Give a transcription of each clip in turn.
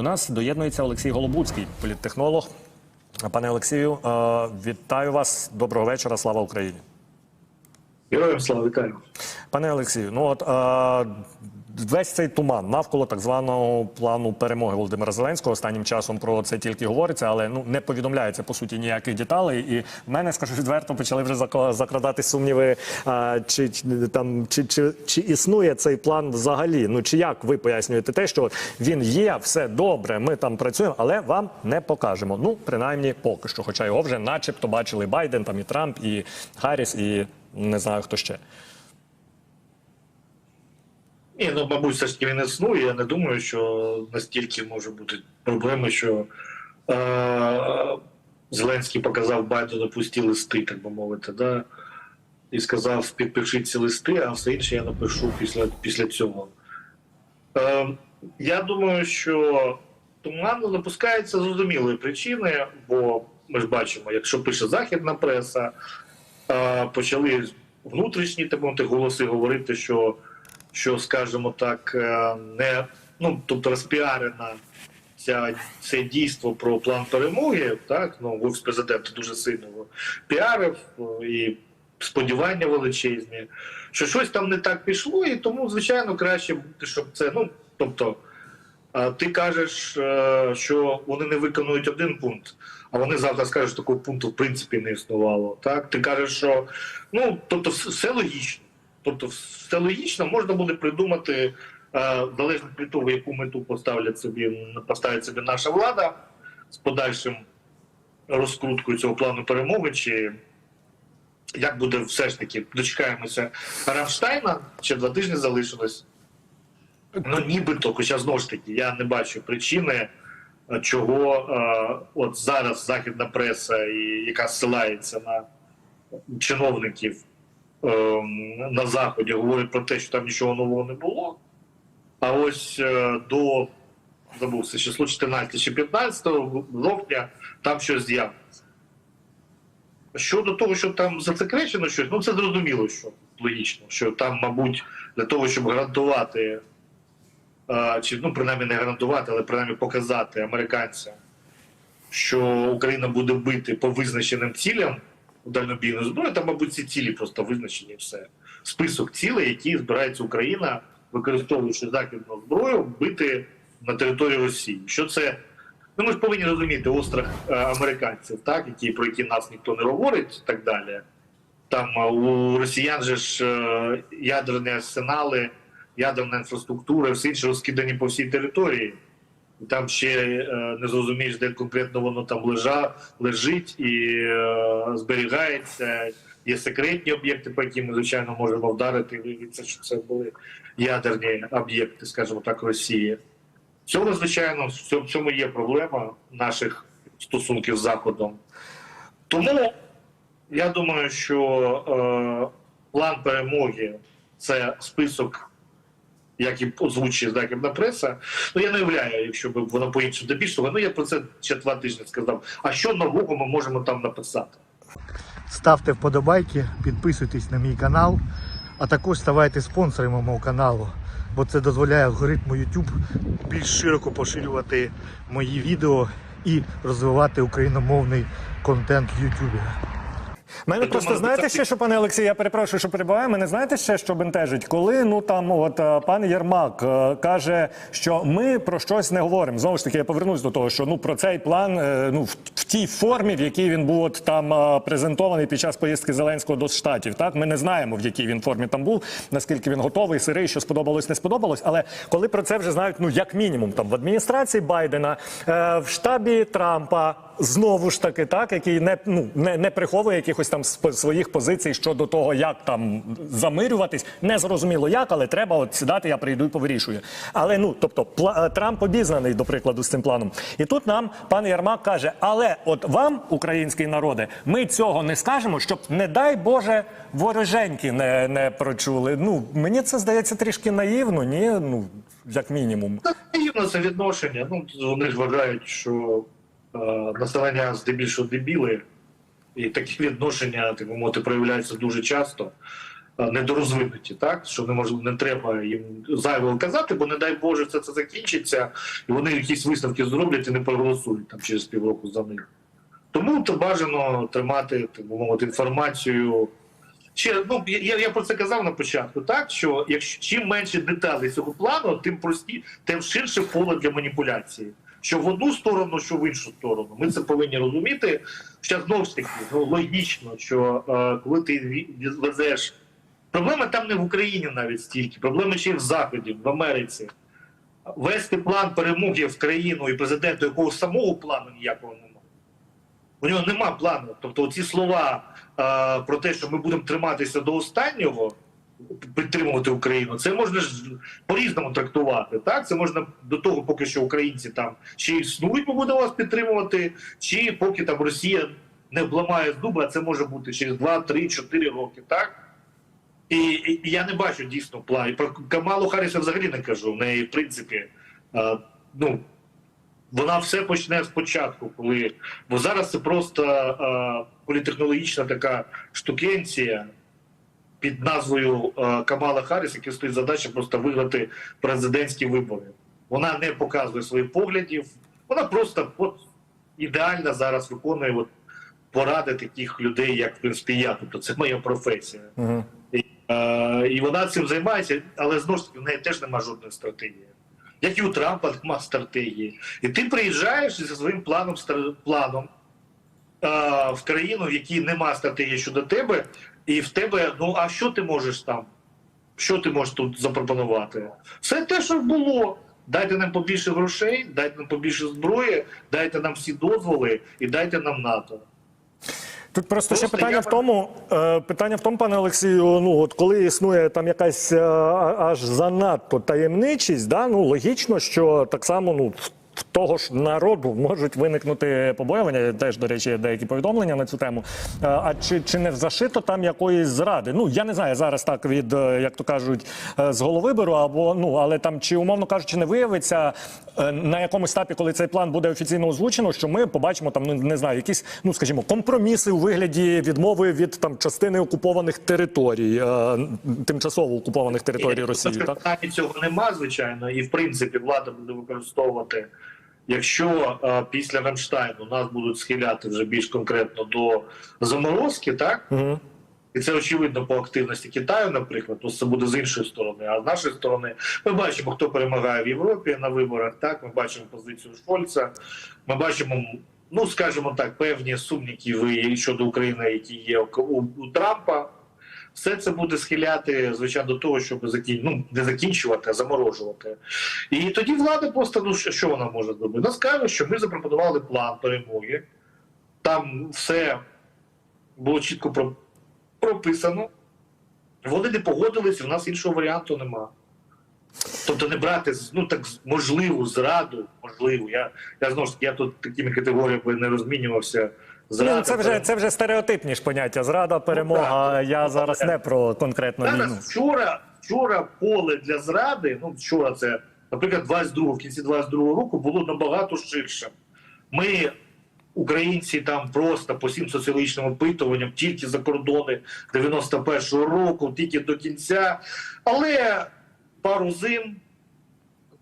До нас доєднується Олексій Голобуцький, політтехнолог. Пане Олексію, е, вітаю вас. Доброго вечора. Слава Україні. Героям слава вітаю. Пане Олексію, ну от е, весь цей туман навколо так званого плану перемоги Володимира Зеленського останнім часом про це тільки говориться, але ну не повідомляється по суті ніяких деталей. І в мене скажу відверто, почали вже зак- закрадати сумніви, чи, чи там чи, чи, чи існує цей план взагалі. Ну чи як ви пояснюєте те, що він є, все добре, ми там працюємо, але вам не покажемо. Ну принаймні поки що, хоча його вже, начебто, бачили Байден, там і Трамп, і Гарріс, і не знаю хто ще. Ні, ну мабуть, все ж таки він існує. Я не думаю, що настільки може бути проблеми, що е- Зеленський показав Байдену пусті листи, так би мовити, да? і сказав, підпишіть ці листи, а все інше я напишу після, після цього. Е- я думаю, що туман запускається з зрозумілої причини, бо ми ж бачимо, якщо пише західна преса, е, почали внутрішні так мовити, голоси говорити, що, що скажімо так, е, не ну тобто розпіарена ця це дійство про план перемоги. Так ну офіс президента дуже сильно піарив е, і сподівання величезні, що щось там не так пішло, і тому звичайно краще бути, щоб це ну тобто. А ти кажеш, е, що вони не виконують один пункт, а вони завтра скажуть, що такого пункту в принципі не існувало. Так, ти кажеш, що ну тобто, все логічно. Тобто, все логічно можна буде придумати е, залежно від того, яку мету поставлять собі поставить собі наша влада з подальшим розкруткою цього плану перемоги, чи як буде все ж таки дочекаємося Рамштайна, ще два тижні залишилось. Ну, нібито, хоча знову ж таки, я не бачу причини, е, чого е, от зараз західна преса, і яка ссилається на чиновників на заході, говорить про те, що там нічого нового не було. А ось е, до забувся число 14 чи 15 жовтня там щось з'явиться. Щодо того, що там засекречено щось, ну це зрозуміло, що логічно, що там, мабуть, для того, щоб гарантувати е, чи ну принаймні не гарантувати, але принаймні показати американцям, що Україна буде бити по визначеним цілям у дальнобійну зброю, там, мабуть, ці цілі просто визначені все. Список цілей, які збирається Україна, використовуючи західну зброю, бити на території Росії. Що це? Ну ми ж повинні розуміти острах е, американців, так, які про які нас ніхто не говорить, і так далі. Там у росіян же ж е, ядерні арсенали ядерна інфраструктура, все інше розкидані по всій території. Там ще е, не зрозумієш, де конкретно воно там лежа, лежить і е, зберігається. Є секретні об'єкти, по яким ми, звичайно, можемо вдарити. і Виявиться, що це були ядерні об'єкти, скажімо так, Росії. В цьому, звичайно, в цьому є проблема наших стосунків з Заходом. Тому я думаю, що е, план перемоги це список, як і озвучує західна преса. Ну я не уявляю, якщо б воно по іншому добільшого. Ну я про це ще два тижні сказав. А що нового ми можемо там написати? Ставте вподобайки, підписуйтесь на мій канал, а також ставайте спонсорами мого каналу, бо це дозволяє алгоритму YouTube більш широко поширювати мої відео і розвивати україномовний контент в YouTube. Мене Я просто знаєте ще, що пане Олексій, я перепрошую, що перебуваю. Мене знаєте ще, що бентежить? Коли ну там от е, пан Єрмак е, каже, що ми про щось не говоримо. Знову ж таки, я повернусь до того, що ну про цей план е, ну в, в тій формі, в якій він був от там е, презентований під час поїздки Зеленського до штатів. Так ми не знаємо, в якій він формі там був, наскільки він готовий, сирий, що сподобалось, не сподобалось. Але коли про це вже знають, ну як мінімум, там в адміністрації Байдена, е, в штабі Трампа. Знову ж таки, так, який не ну не, не приховує якихось там сп- своїх позицій щодо того, як там замирюватись. Не зрозуміло як, але треба от сідати, я прийду і повирішую. Але ну тобто, е, Трамп обізнаний, до прикладу, з цим планом. І тут нам пан Ярмак каже: але от вам, український народе, ми цього не скажемо, щоб не дай Боже вороженьки не, не прочули. Ну мені це здається трішки наївно, ні, ну як мінімум. Наївно це відношення. Ну вони ж вважають, що е, населення здебільшого дебіли, і такі відношення, так би мовити, проявляються дуже часто. е, недорозвинуті, так що не може не треба їм зайвого казати, бо не дай Боже, все це закінчиться, і вони якісь висновки зроблять і не проголосують там через півроку за них. Тому то бажано тримати так мовити інформацію. Ще ну я, я про це казав на початку, так що якщо чим менше деталей цього плану, тим прості, тим ширше поле для маніпуляції. Що в одну сторону, що в іншу сторону. Ми це повинні розуміти. Що знову ж таки ну, логічно, що е, коли ти везеш проблема там не в Україні навіть стільки, проблема ще й в Заході, в Америці. Вести план перемоги в країну і президенту, якого самого плану ніякого немає. У нього нема плану. Тобто, ці слова е, про те, що ми будемо триматися до останнього, підтримувати Україну, це можна ж по-різному трактувати. Так, це можна до того, поки що українці там ще існують, ми будемо вас підтримувати, чи поки там Росія не обламає зуби, а це може бути через 2, 3, 4 роки. Так. І, і я не бачу дійсно план. І про Камалу Харріса взагалі не кажу. В неї, в принципі, е, ну вона все почне спочатку, коли бо зараз це просто е, політехнологічна така штукенція під назвою е, Камала Харріс, яка стоїть задача просто виграти президентські вибори. Вона не показує своїх поглядів, вона просто от, ідеально зараз виконує от, поради таких людей, як в принципі я. Тобто це моя професія. Угу. Е, і вона цим займається, але знову ж таки в неї теж немає жодної стратегії. Як і у Трампа немає стратегії. І ти приїжджаєш зі своїм планом планом е, в країну, в якій немає стратегії щодо тебе, і в тебе, ну а що ти можеш там? Що ти можеш тут запропонувати? Все те, що було. Дайте нам побільше грошей, дайте нам побільше зброї, дайте нам всі дозволи і дайте нам НАТО. Тут просто ще питання я в тому, е, питання в тому, пане Олексію. Ну от коли існує там якась е, аж занадто таємничість, да ну логічно, що так само ну. Того ж народу можуть виникнути побоювання. Теж, до речі, деякі повідомлення на цю тему. А чи, чи не зашито там якоїсь зради? Ну я не знаю зараз так від, е, як то кажуть, е, з голови беру, або ну але там чи умовно кажучи, не виявиться е, на якомусь етапі, коли цей план буде офіційно озвучено, що ми побачимо там, ну не знаю, якісь, ну скажімо, компроміси у вигляді відмови від там частини окупованих територій, тимчасово окупованих територій Росії. Так цього нема, звичайно, і в принципі влада буде використовувати. Якщо е, після Рамштайну нас будуть схиляти вже більш конкретно до заморозки, так Угу. і це очевидно по активності Китаю, наприклад, то це буде з іншої сторони. А з нашої сторони ми бачимо, хто перемагає в Європі на виборах. Так, ми бачимо позицію Шольца, ми бачимо, ну скажімо так, певні сумніви щодо України, які є у, у Трампа. Все це буде схиляти, звичайно, до того, щоб закін... ну, не закінчувати, а заморожувати. І тоді влада просто ну що вона може зробити? Вона скаже, що ми запропонували план перемоги. Там все було чітко про- прописано. Вони не погодились, в нас іншого варіанту нема. Тобто не брати ну так можливу зраду, можливу. Я, я знову ж таки, я тут такими категоріями не розмінювався. Зрада, Ну, це вже це вже стереотипні ж поняття. Зрада, перемога. так. Я зараз не про конкретну війну. Вчора, вчора поле для зради, ну вчора це, наприклад, 22, в кінці 22 року було набагато ширшим. Ми, українці, там просто по всім соціологічним опитуванням, тільки за кордони 91-го року, тільки до кінця. Але пару зим,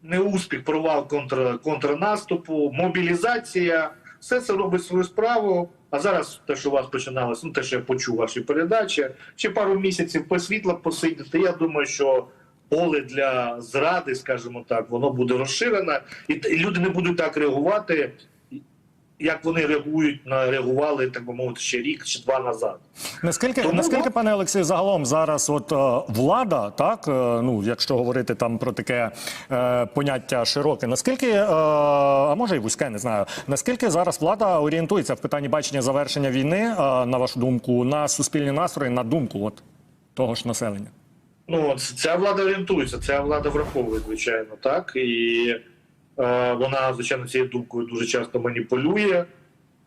неуспіх, провал контр, контрнаступу, мобілізація, все це робить свою справу. А зараз те, що у вас починалося, ну те, що я почув ваші передачі, ще пару місяців по світла посидіти. Я думаю, що поле для зради, скажімо так, воно буде розширене, і, люди не будуть так реагувати, як вони реагують на реагували, так би мовити, ще рік чи два назад. Наскільки Тому, наскільки, ну- пане Олексію, загалом зараз от е, влада, так е, ну якщо говорити там про таке е, поняття широке, наскільки е, а може і вузьке, не знаю, наскільки зараз влада орієнтується в питанні бачення завершення війни, е, на вашу думку, на суспільні настрої, на думку от того ж населення? Ну, ця влада орієнтується, ця влада враховує, звичайно, так. І вона, звичайно, цією думкою дуже часто маніпулює,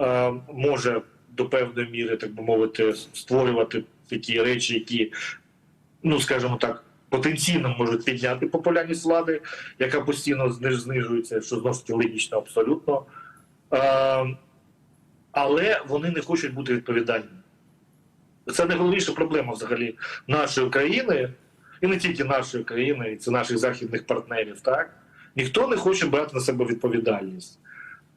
е, може до певної міри, так би мовити, створювати такі речі, які, ну, скажімо так, потенційно можуть підняти популярність влади, яка постійно знижується, що знову ж таки логічно абсолютно. Е, але вони не хочуть бути відповідальними. Це найголовніша проблема взагалі нашої країни, і не тільки нашої країни, і це наших західних партнерів. Так ніхто не хоче брати на себе відповідальність.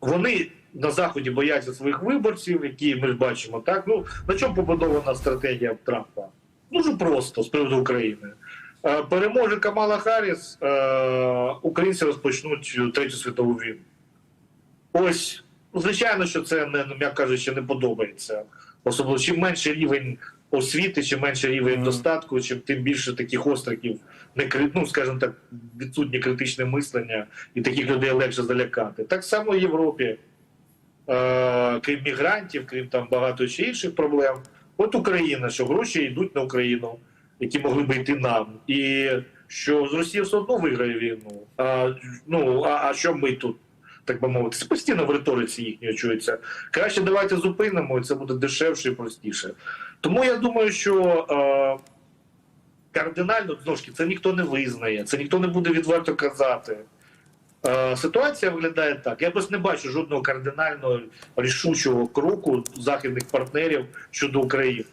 Вони на заході бояться своїх виборців, які ми ж бачимо. Так ну на чому побудована стратегія Трампа? Дуже просто з приводу України. Е, Переможе Камала Харріс, е, українці розпочнуть третю світову війну. Ось, ну, звичайно, що це не ну, м'яко кажучи, не подобається. Особливо чим менше рівень освіти, чим менше рівень Мгм. достатку, чим тим більше таких острахів, не ну, скажімо так, відсутнє критичне мислення, і таких людей легше залякати. Так само в Європі, е, крім мігрантів, крім там багато ще інших проблем. От Україна, що гроші йдуть на Україну, які могли би йти нам, і що з Росія все одно виграє війну. А, ну, а, а що ми тут? Так би мовити, це постійно в риториці їхньої чується. Краще давайте зупинимо, і це буде дешевше і простіше. Тому я думаю, що е, кардинально знову ж таки, це ніхто не визнає, це ніхто не буде відверто казати. Е, ситуація виглядає так. Я просто не бачу жодного кардинального рішучого кроку західних партнерів щодо України.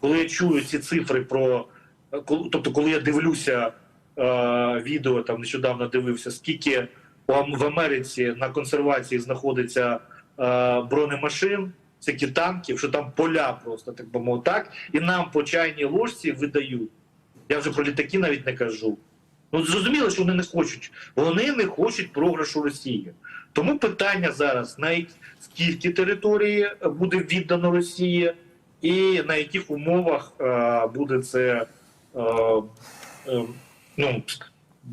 Коли я чую ці цифри про е, тобто, коли я дивлюся е, відео, там нещодавно дивився, скільки в Америці на консервації знаходиться е, бронемашин, всякі танків, що там поля просто так би мовити, так, і нам по чайній ложці видають. Я вже про літаки навіть не кажу. Ну зрозуміло, що вони не хочуть. Вони не хочуть програшу Росії. Тому питання зараз: на скільки території буде віддано Росії, і на яких умовах е, буде це е, е, ну,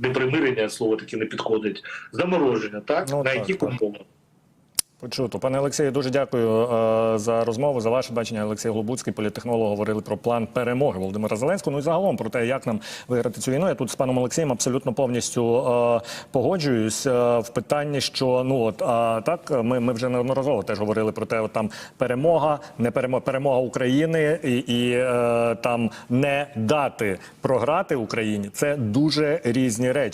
не примирення, слово таке не підходить. Замороження, так? Ну, на так, яких так. умовах? Почуто. Пане Олексію, дуже дякую е, за розмову, за ваше бачення. Олексій Глобуцький, політтехнолог, говорили про план перемоги Володимира Зеленського. Ну і загалом про те, як нам виграти цю війну. Я тут з паном Олексієм абсолютно повністю е, погоджуюсь е, в питанні, що ну от а так ми, ми вже неодноразово теж говорили про те, от там перемога, не перемога, перемога України і, і е, там не дати програти Україні. Це дуже різні речі.